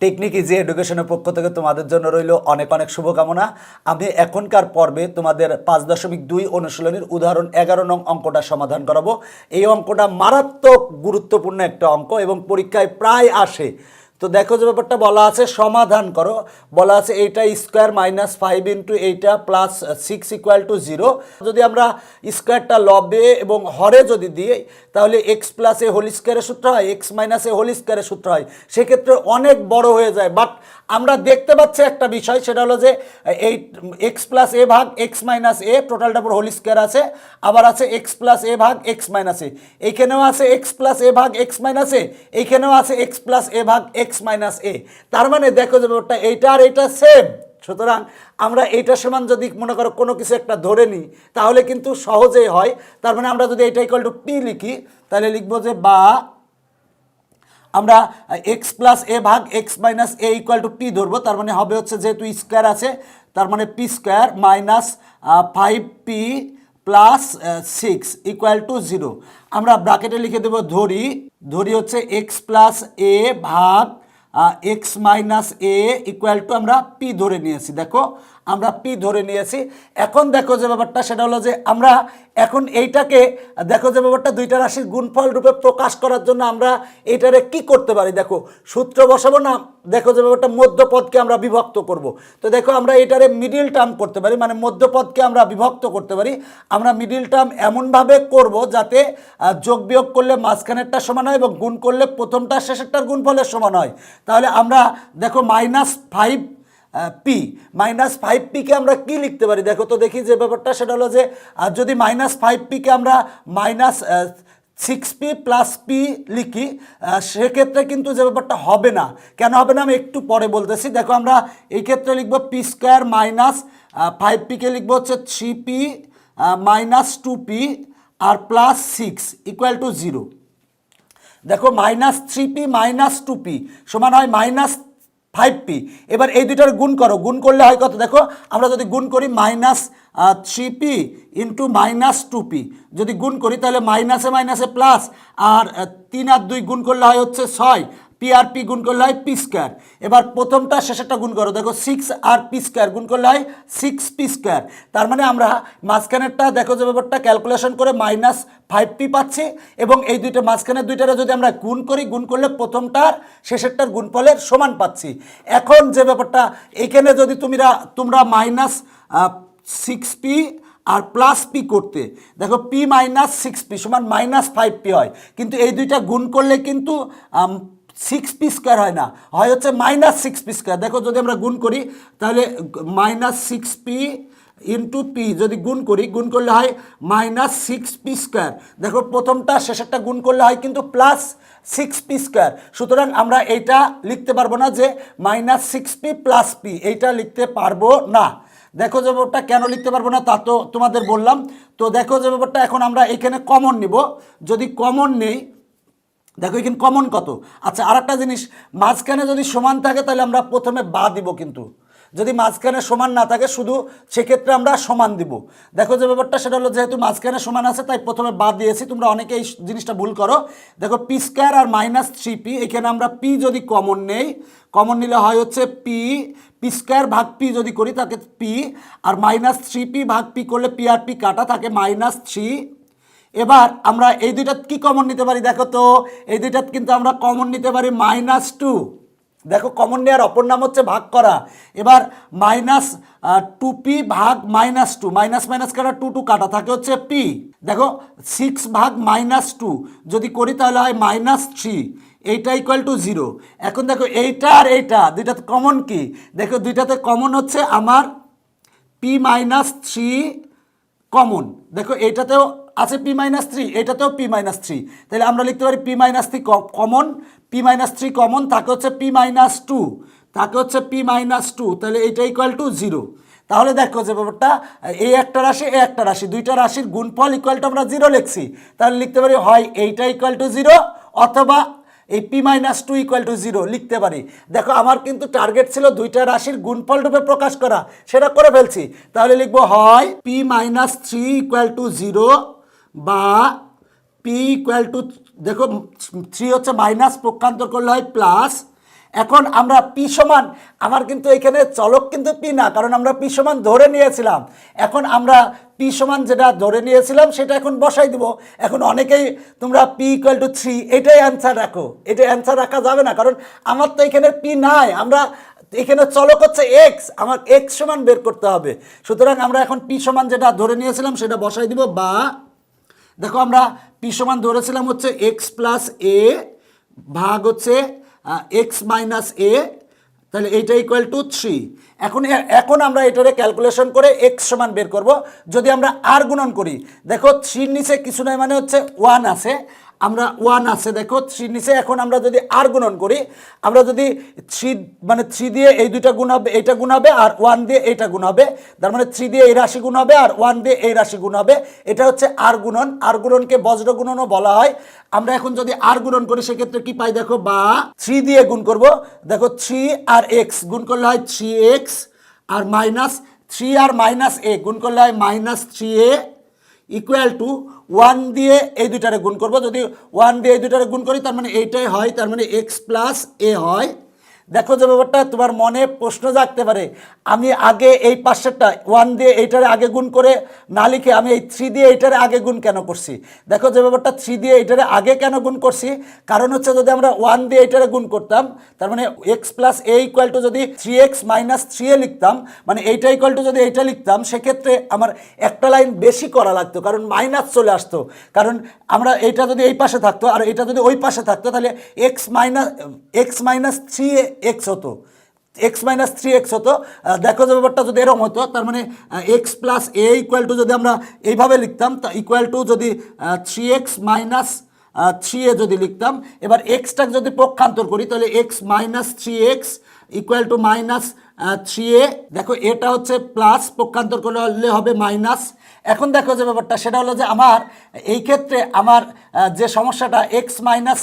Technique easy এডুকেশনের পক্ষ থেকে তোমাদের জন্য রইল অনেক অনেক শুভকামনা। আমি এখনকার পর্বে তোমাদের পাঁচ দশমিক দুই অনুশীলনীর উদাহরণ এগারো নং অঙ্কটা সমাধান করাবো। এই অঙ্কটা মারাত্মক গুরুত্বপূর্ণ একটা অঙ্ক এবং পরীক্ষায় প্রায় আসে। তো দেখো যে ব্যাপারটা, বলা আছে সমাধান করো। বলা আছে এইটা স্কোয়ার মাইনাস ফাইভ ইন্টু এইটা plus six equal to zero যদি আমরা স্কোয়ারটা লবে এবং হরে যদি দিই, তাহলে এক্স প্লাস এ হোল স্কোয়ারের সূত্র হয় এক্স মাইনাস এ হোল স্কোয়ারের সূত্র হয়। সেক্ষেত্রে অনেক বড় হয়ে যায়। বাট আমরা দেখতে পাচ্ছি একটা বিষয়, সেটা হলো যে এই এক্স প্লাস এ ভাগ এক্স মাইনাস এ টোটালটা পুরো হোল স্কোয়ার আছে। আবার আছে এক্স প্লাস এ ভাগ এক্স মাইনাস এ এইখানেও আছে এক্স প্লাস এ ভাগ এক্স মাইনাস এ এইখানেও আছে এক্স প্লাস এ ভাগ এক্স মাইনাস এ। তার মানে দেখো যে ব্যাপারটা এইটা আর এইটা সেম সুতরাং আমরা এইটা সমান যদি মনে করো কোনো কিছু একটা ধরে নিই, তাহলে কিন্তু সহজেই হয়। তার মানে আমরা যদি এটা ইকুয়াল টু পি লিখি, তাহলে লিখব যে বা আমরা এক্স প্লাস এ ভাগ x minus a equal to p ধরবো। তার মানে হবে হচ্ছে যেহেতু স্কোয়ার আছে, তার মানে p square minus five p plus six equal to zero আমরা ব্রাকেটে লিখে দেবো ধরি। ধরি হচ্ছে এক্স প্লাস এ ভাগ x minus a equal to আমরা পি ধরে নিয়েছি। দেখো আমরা পি ধরে নিয়েছি। এখন দেখো যে ব্যাপারটা, সেটা হলো যে আমরা এখন এইটাকে, দেখো যে ব্যাপারটা, দুইটা রাশির গুণফল রূপে প্রকাশ করার জন্য আমরা এইটারে কি করতে পারি? দেখো, সূত্র বসাবো না, দেখো যে ব্যাপারটা মধ্যপদকে আমরা বিভক্ত করব। তো দেখো, আমরা এটারে মিডিল টার্ম করতে পারি মানে মধ্যপদকে আমরা বিভক্ত করতে পারি। আমরা মিডিল টার্ম এমনভাবে করব যাতে যোগ বিয়োগ করলে মাঝখানেরটা সমান হয় এবং গুণ করলে প্রথমটা শেষেরটার গুণফলের সমান হয়। তাহলে আমরা, দেখো minus five p minus five পিকে আমরা কি লিখতে পারি? দেখো তো দেখি যে ব্যাপারটা সেটা হলো যে আহ, যদি মাইনাস ফাইভ পিকে আমরা minus six p plus p লিখি সেক্ষেত্রে কিন্তু যে ব্যাপারটা হবে না। কেন হবে না আমি একটু পরে বলতেছি। দেখো আমরা এই ক্ষেত্রে লিখব পি স্কোয়ার মাইনাস ফাইভ পিকে লিখব হচ্ছে three p minus two p R plus six equal to zero দেখো minus three p minus two p সমান হয় মাইনাস ফাইভ পি এবার এই দুইটার গুণ করো। গুণ করলে হয় কত? দেখো, আমরা যদি গুণ করি minus three p into minus two p যদি গুণ করি, তাহলে মাইনাসে মাইনাসে প্লাস আর তিন আর দুই গুণ করলে হয় হচ্ছে ছয়। পি আর পি গুণ করলে হয় পি স্কোয়ার এবার প্রথমটা, শেষেরটা গুণ করো। দেখো সিক্স আর পি স্কোয়ার গুণ করলে হয় সিক্স পি স্কোয়ার তার মানে আমরা মাঝখানেরটা, দেখো যে ব্যাপারটা ক্যালকুলেশন করে মাইনাস ফাইভ পি পাচ্ছি এবং এই দুইটা মাঝখানের দুইটারে যদি আমরা গুণ করি, গুণ করলে প্রথমটার শেষেরটার গুণফলের সমান পাচ্ছি। এখন যে ব্যাপারটা এইখানে যদি তুমিরা, তোমরা মাইনাস সিক্স পি আর প্লাস পি করতে, দেখো পি মাইনাস সিক্স পি সমান মাইনাস ফাইভ পি হয়। কিন্তু এই দুইটা গুণ করলে কিন্তু সিক্স পি স্কোয়ার হয় না। হয় হচ্ছে মাইনাস সিক্স পি স্কোয়ার দেখো যদি আমরা গুণ করি, তাহলে minus six p into p যদি গুণ করি, গুণ করলে হয় মাইনাস সিক্স পি স্কোয়ার দেখো প্রথমটা, শেষেরটা গুণ করলে হয় কিন্তু প্লাস সিক্স পি স্কোয়ার সুতরাং আমরা এইটা লিখতে পারব না যে minus six p plus p এইটা লিখতে পারব না। দেখো যে ব্যাপারটা কেন লিখতে পারব না তা তো তোমাদের বললাম। তো দেখো যে ব্যাপারটা এখন আমরা এখানে কমন নিব। যদি কমন নেই দেখো, এখানে কমন কত? আচ্ছা আর একটা জিনিস, মাঝখানে যদি সমান থাকে, তাহলে আমরা প্রথমে বা দিব কিন্তু। যদি মাঝখানে সমান না থাকে, শুধু সেক্ষেত্রে আমরা সমান দিব। দেখো যে ব্যাপারটা, সেটা হলো যেহেতু মাঝখানে সমান আছে, তাই প্রথমে বাদ দিয়েছি, তোমরা অনেকে এই জিনিসটা ভুল করো। দেখো পি স্কোয়ার আর মাইনাস থ্রি পি এখানে আমরা পি যদি কমন নেই কমন নিলে হয় হচ্ছে পি পি স্কোয়ার ভাগ পি যদি করি, তাকে পি আর মাইনাস থ্রি পি ভাগ পি করলে পি আর পি কাটা থাকে মাইনাস থ্রি এবার আমরা এই দুইটা কি কমন নিতে পারি? দেখো তো, এই দুইটা কিন্তু আমরা কমন নিতে পারি মাইনাস টু দেখো কমন নেওয়ার অপর নাম হচ্ছে ভাগ করা। এবার মাইনাস টু পি ভাগ মাইনাস টু মাইনাস মাইনাস কাটা টু টু কাটা, থাকে হচ্ছে পি দেখো সিক্স ভাগ মাইনাস টু যদি করি তাহলে হয় মাইনাস থ্রি এইটা ইকুয়াল টু জিরো এখন দেখো এইটা আর এইটা দুইটাতে কমন কি? দেখো দুইটাতে কমন হচ্ছে আমার পি মাইনাস থ্রি কমন দেখো এইটাতেও আছে পি মাইনাস থ্রি এটাতেও পি মাইনাস থ্রি তাহলে আমরা লিখতে পারি p minus three common p minus three common তাকে হচ্ছে পি মাইনাস টু তাকে হচ্ছে পি মাইনাস টু তাহলে এইটা ইকুয়াল টু জিরো তাহলে দেখো যে ব্যাপারটা এই একটা রাশি এই একটা রাশি, দুইটা রাশির গুণফল ইকুয়াল টু আমরা জিরো লিখছি। তাহলে লিখতে পারি হয় এইটা ইকুয়াল টু জিরো অথবা এই p minus two equal to zero লিখতে পারি। দেখো, আমার কিন্তু টার্গেট ছিল দুইটা রাশির গুণফল রূপে প্রকাশ করা, সেটা করে ফেলছি। তাহলে লিখব হয় p minus three equal to zero বা পি ইকুয়াল টু দেখো থ্রি হচ্ছে মাইনাস পক্ষান্তর করলে হয় প্লাস এখন আমরা পি সমান, আমার কিন্তু এখানে চলক কিন্তু পি না, কারণ আমরা পি সমান ধরে নিয়েছিলাম। এখন আমরা পি সমান যেটা ধরে নিয়েছিলাম, সেটা এখন বসাই দিব। এখন অনেকেই তোমরা পি ইকুয়াল টু থ্রি এটাই অ্যান্সার রাখো। এটা অ্যান্সার রাখা যাবে না, কারণ আমার তো এখানে পি নাই। আমরা এখানে চলক হচ্ছে এক্স আমার এক্স সমান বের করতে হবে। সুতরাং আমরা এখন পি সমান যেটা ধরে নিয়েছিলাম, সেটা বসাই দিব বা দেখো আমরা পি সমান ধরেছিলাম হচ্ছে এক্স প্লাস এ ভাগ হচ্ছে এক্স মাইনাস এ তাহলে এইটা ইকুয়াল টু থ্রি এখন এখন আমরা এটারে ক্যালকুলেশন করে এক্স সমান বের করব। যদি আমরা আর গুণন করি, দেখো থ্রির নিচে কিছু নয় মানে হচ্ছে ওয়ান আছে। আমরা ওয়ান আছে, দেখো থ্রি নিচে, এখন আমরা যদি আর গুণন করি, আমরা যদি থ্রি মানে থ্রি দিয়ে এই দুইটা গুণ হবে, এইটা গুণ হবে, আর ওয়ান দিয়ে এইটা গুণ হবে, তার মানে থ্রি দিয়ে এই রাশি গুণ হবে, আর ওয়ান দিয়ে এই রাশি গুণ হবে, এটা হচ্ছে আর গুণন। আর গুণনকে বজ্র গুণনও বলা হয়। আমরা এখন যদি আর গুণন করি, সেক্ষেত্রে কি পাই, দেখো, বা থ্রি দিয়ে গুণ করব। দেখো থ্রি আর এক্স গুণ করলে হয় থ্রি এক্স আর মাইনাস থ্রি আর মাইনাস এ গুণ করলে হয় minus three a equal to one দিয়ে এই দুইটারে গুণ করব। যদি ওয়ান দিয়ে এই দুইটারে গুণ করি, তার মানে এইটাই হয়, তার মানে এক্স প্লাস এ হয়। দেখো যে ব্যাপারটা, তোমার মনে প্রশ্ন জাগতে পারে। আমি আগে এই পাশেরটা ওয়ান দিয়ে এইটারে আগে গুণ করে না লিখে আমি এই থ্রি দিয়ে এইটারে আগে গুণ কেন করছি? দেখো যে ব্যাপারটা থ্রি দিয়ে এইটারে আগে কেন গুণ করছি? কারণ হচ্ছে যদি আমরা ওয়ান দিয়ে এইটারে গুণ করতাম, তার মানে x plus a equal to যদি three x minus three a লিখতাম মানে এইটা ইকুয়াল টু যদি এইটা লিখতাম, সেক্ষেত্রে আমার একটা লাইন বেশি করা লাগতো, কারণ মাইনাস চলে আসতো। কারণ আমরা এইটা যদি এই পাশে থাকতো, আর এটা যদি ওই পাশে থাকতো, তাহলে x minus x minus three x হতো। এক্স মাইনাস থ্রি এক্স হতো। দেখো যে ব্যাপারটা যদি এরকম হতো, তার মানে x plus a equal to যদি আমরা এইভাবে লিখতাম, তা ইকুয়াল টু যদি three x minus three a যদি লিখতাম, এবার এক্সটাকে যদি পক্ষান্তর করি, তাহলে x minus three x equal to minus three a দেখো, এটা হচ্ছে প্লাস পক্ষান্তর করলে হবে মাইনাস এখন দেখো যে ব্যাপারটা, সেটা হলো যে আমার, এই ক্ষেত্রে আমার যে সমস্যাটা এক্স মাইনাস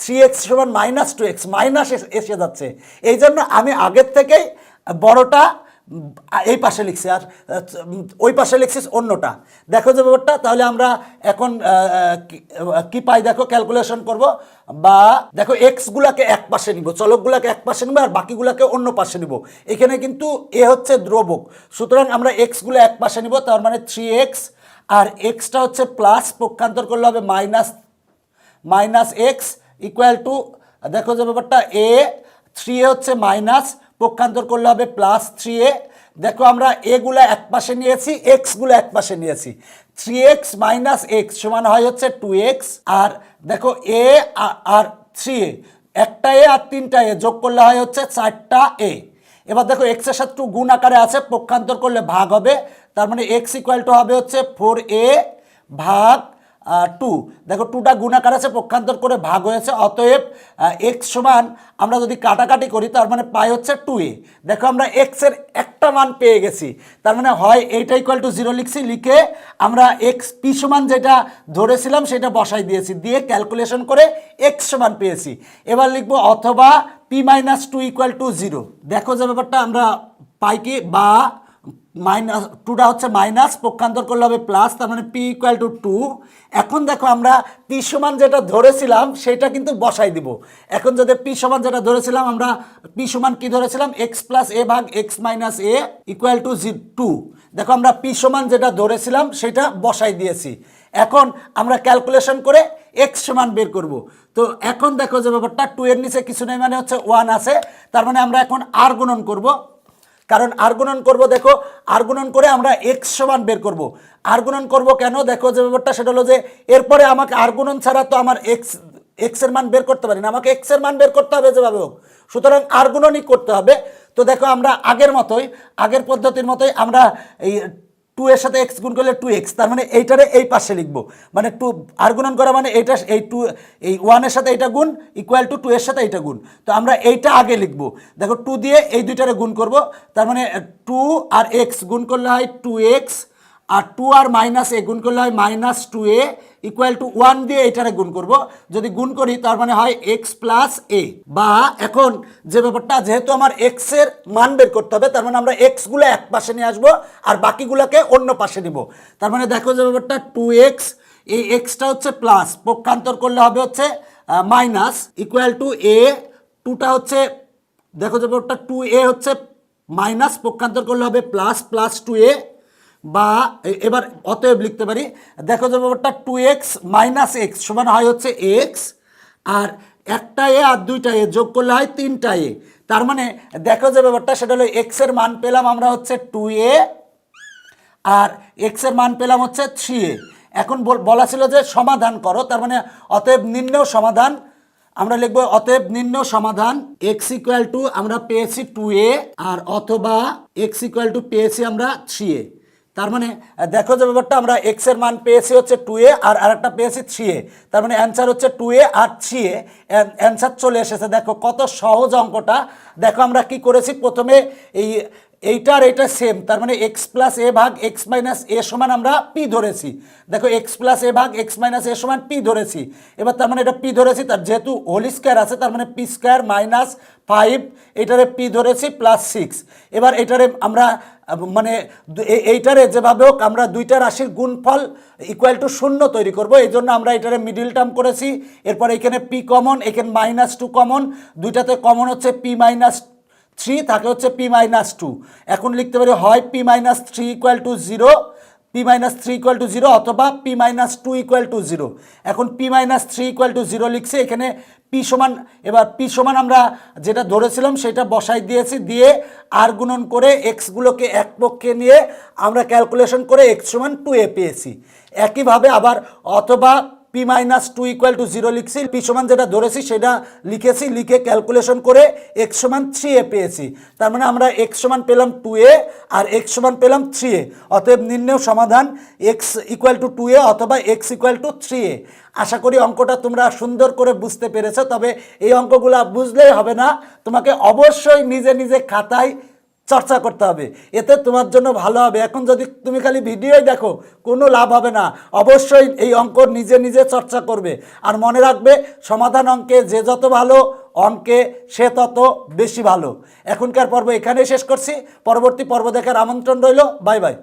থ্রি এক্স সমান মাইনাস টু এক্স মাইনাস এসে যাচ্ছে। এই জন্য আমি আগের থেকেই বড়টা এই পাশে লিখছি, আর ওই পাশে লিখছিস অন্যটা। দেখো যে ব্যাপারটা, তাহলে আমরা এখন কি- পাই দেখো ক্যালকুলেশন করব, বা দেখো এক্স গুলাকে এক পাশে নিব, চলকগুলাকে এক পাশে নিব, আর বাকিগুলাকে অন্য পাশে নিব। এখানে কিন্তু এ হচ্ছে দ্রবক। সুতরাং আমরা এক্সগুলো এক পাশে নিব, তার মানে থ্রি এক্স আর এক্সটা হচ্ছে প্লাস পক্ষান্তর করলে হবে minus minus x equal to দেখো যে ব্যাপারটা এ থ্রি হচ্ছে মাইনাস পক্ষান্তর করলে হবে প্লাস থ্রি এ দেখো আমরা এগুলো এক পাশে নিয়েছি এক্সগুলো এক পাশে নিয়েছি। থ্রি এক্স মাইনাস এক্স সমান হয় হচ্ছে টু এক্স আর দেখো এ আর থ্রি এ একটা এ আর তিনটা এ যোগ করলে হয় হচ্ছে চারটা এ এবার দেখো এক্সের সাথে টু গুণ আকারে আছে, পক্ষান্তর করলে ভাগ হবে। তার মানে এক্স ইকুয়াল টু হবে হচ্ছে ফোর এ ভাগ টু দেখো টুটা গুণাকার আছে, পক্ষান্তর করে ভাগ হয়েছে। অতএব এক্স সমান, আমরা যদি কাটাকাটি করি, তার মানে পাই হচ্ছে টু এ দেখো, আমরা এক্সের একটা মান পেয়ে গেছি। তার মানে হয় এইটা ইকুয়াল টু জিরো লিখছি, লিখে আমরা এক্স পি সমান যেটা ধরেছিলাম, সেটা বসাই দিয়েছি। দিয়ে ক্যালকুলেশন করে এক্স সমান পেয়েছি। এবার লিখব, অথবা p minus two equal to zero দেখো যে ব্যাপারটা আমরা পাই কি, বা মাইনাস টুটা হচ্ছে মাইনাস, পক্ষান্তর করলে হবে প্লাস তার মানে পি ইকুয়াল টু টু এখন দেখো আমরা পি সমান যেটা ধরেছিলাম, সেটা কিন্তু বসাই দিব। এখন যদি পি সমান যেটা ধরেছিলাম, আমরা পি সমান কি ধরেছিলাম? এক্স প্লাস এ ভাগ x minus a equal to g to দেখো আমরা পি সমান যেটা ধরেছিলাম, সেটা বসাই দিয়েছি। এখন আমরা ক্যালকুলেশন করে এক্স সমান বের করব। তো এখন দেখো যে ব্যাপারটা টু এর নিচে কিছু নেই মানে হচ্ছে ওয়ান আছে, তার মানে আমরা এখন আর গুণন করব। কারণ আর্গুনন করব, দেখো আর্গুনন করে আমরা এক্স সমান বের করব। আর্গুনন করব কেন? দেখো যে ব্যাপারটা, সেটা হলো যে এরপরে আমাকে আর্গুনন ছাড়া তো আমার এক্স এক্সের মান বের করতে পারি না। আমাকে এক্সের মান বের করতে হবে যেভাবে হোক। সুতরাং আর্গুননই করতে হবে। তো দেখো আমরা আগের মতোই, আগের পদ্ধতির মতোই আমরা এই টু এর সাথে এক্স গুণ করলে টু এক্স, তার মানে এইটারে এই পাশে লিখব। মানে টু আর গুণন করা মানে এইটা, এই টু, এই ওয়ানের সাথে এইটা গুণ ইকুয়াল টু টু এর সাথে এইটা গুণ। তো আমরা এইটা আগে লিখব। দেখো টু দিয়ে এই দুইটারে গুণ করব, তার মানে টু আর এক্স গুণ করলে হয় টু এক্স, আর টু আর মাইনাস এ গুণ করলে হয় minus two a equal to one দিয়ে এটারে গুণ করব। যদি গুণ করি, তার মানে হয় এক্স প্লাস এ বা এখন যে ব্যাপারটা, যেহেতু আমার এক্সের মান বের করতে হবে, তার মানে আমরা এক্সগুলো এক পাশে নিয়ে আসব আর বাকিগুলোকে অন্য পাশে নিব। তার মানে দেখো যে ব্যাপারটা টু এক্স এই এক্সটা হচ্ছে প্লাস পক্ষান্তর করলে হবে হচ্ছে মাইনাস ইকুয়াল টু এ টুটা হচ্ছে, দেখো যে ব্যাপারটা টু এ হচ্ছে মাইনাস পক্ষান্তর করলে হবে প্লাস প্লাস টু এ বা এবার অতএব লিখতে পারি, দেখো যে ব্যাপারটা টু এক্স মাইনাস এক্স সমান হয় হচ্ছে এক্স আর একটা এ আর দুইটা এ যোগ করলে হয় তিনটা এ। তার মানে দেখো যে ব্যাপারটা, সেটা হলো এক্সের মান পেলাম আমরা হচ্ছে টু এ আর এক্সের মান পেলাম হচ্ছে থ্রি এ এখন বল- ছিল যে সমাধান করো, তার মানে অতএব নির্ণয় সমাধান, আমরা লিখব অতএব নির্ণয় সমাধান এক্স ইকুয়াল টু আমরা পেয়েছি টু এ আর অথবা এক্স ইকুয়াল টু পেয়েছি আমরা থ্রি এ তার মানে দেখো যে ব্যাপারটা, আমরা এক্সের মান পেয়েছি হচ্ছে টু এ আর আরেকটা পেয়েছি থ্রি এ তার মানে অ্যান্সার হচ্ছে টু এ আর থ্রি এ অ্যান্সার চলে এসেছে। দেখো কত সহজ অঙ্কটা। দেখো আমরা কি করেছি? প্রথমে এই এইটা আর এইটা সেম তার মানে এক্স প্লাস এ ভাগ এক্স মাইনাস এ সমান আমরা পি ধরেছি। দেখো এক্স প্লাস এ ভাগ এক্স মাইনাস এ সমান পি ধরেছি। এবার তার মানে এটা পি ধরেছি, তার যেহেতু হোল স্কোয়ার আছে, তার মানে পি স্কোয়ার মাইনাস ফাইভ এটারে পি ধরেছি প্লাস সিক্স এবার এটারে আমরা মানে এইটারে যেভাবে হোক আমরা দুইটা রাশির গুণফল ইকুয়াল টু শূন্য তৈরি করব। এই জন্য আমরা এটারে মিডিল টার্ম করেছি। এরপর এখানে পি কমন এখানে মাইনাস টু কমন দুইটাতে কমন হচ্ছে পি মাইনাস থ্রি থাকে হচ্ছে পি মাইনাস টু এখন লিখতে পারি হয় p minus three equal to zero p minus three equal to zero অথবা p minus two equal to zero এখন p minus three equal to zero লিখছে, এখানে পি সমান, এবার পি সমান আমরা যেটা ধরেছিলাম সেটা বসাই দিয়েছি, দিয়ে আর গুণন করে এক্সগুলোকে এক পক্ষে নিয়ে আমরা ক্যালকুলেশন করে এক্স সমান টু এ পেয়েছি। একইভাবে আবার অথবা p minus two equal to zero লিখছি পি সমান যেটা ধরেছি সেটা লিখেছি, লিখে ক্যালকুলেশন করে এক্স সমান থ্রি এ পেয়েছি। তার মানে আমরা এক্স সমান পেলাম টু এ আর এক্স সমান পেলাম থ্রি এ। অতএব নির্ণয় সমাধান x equal to two a অথবা x equal to three a. আশা করি অঙ্কটা তোমরা সুন্দর করে বুঝতে পেরেছ, তবে এই অঙ্কগুলো বুঝলেই হবে না। তোমাকে অবশ্যই নিজে নিজে খাতায় চর্চা করতে হবে। এতে তোমার জন্য ভালো হবে। এখন যদি তুমি খালি ভিডিওই দেখো, কোনো লাভ হবে না। অবশ্যই এই অঙ্ক নিজে নিজে চর্চা করবে। আর মনে রাখবে, সমাধান অঙ্কে যে যত ভালো অঙ্কে সে তত বেশি ভালো। এখনকার পর্ব এখানেই শেষ করছি। পরবর্তী পর্ব দেখার আমন্ত্রণ রইল। Bye bye.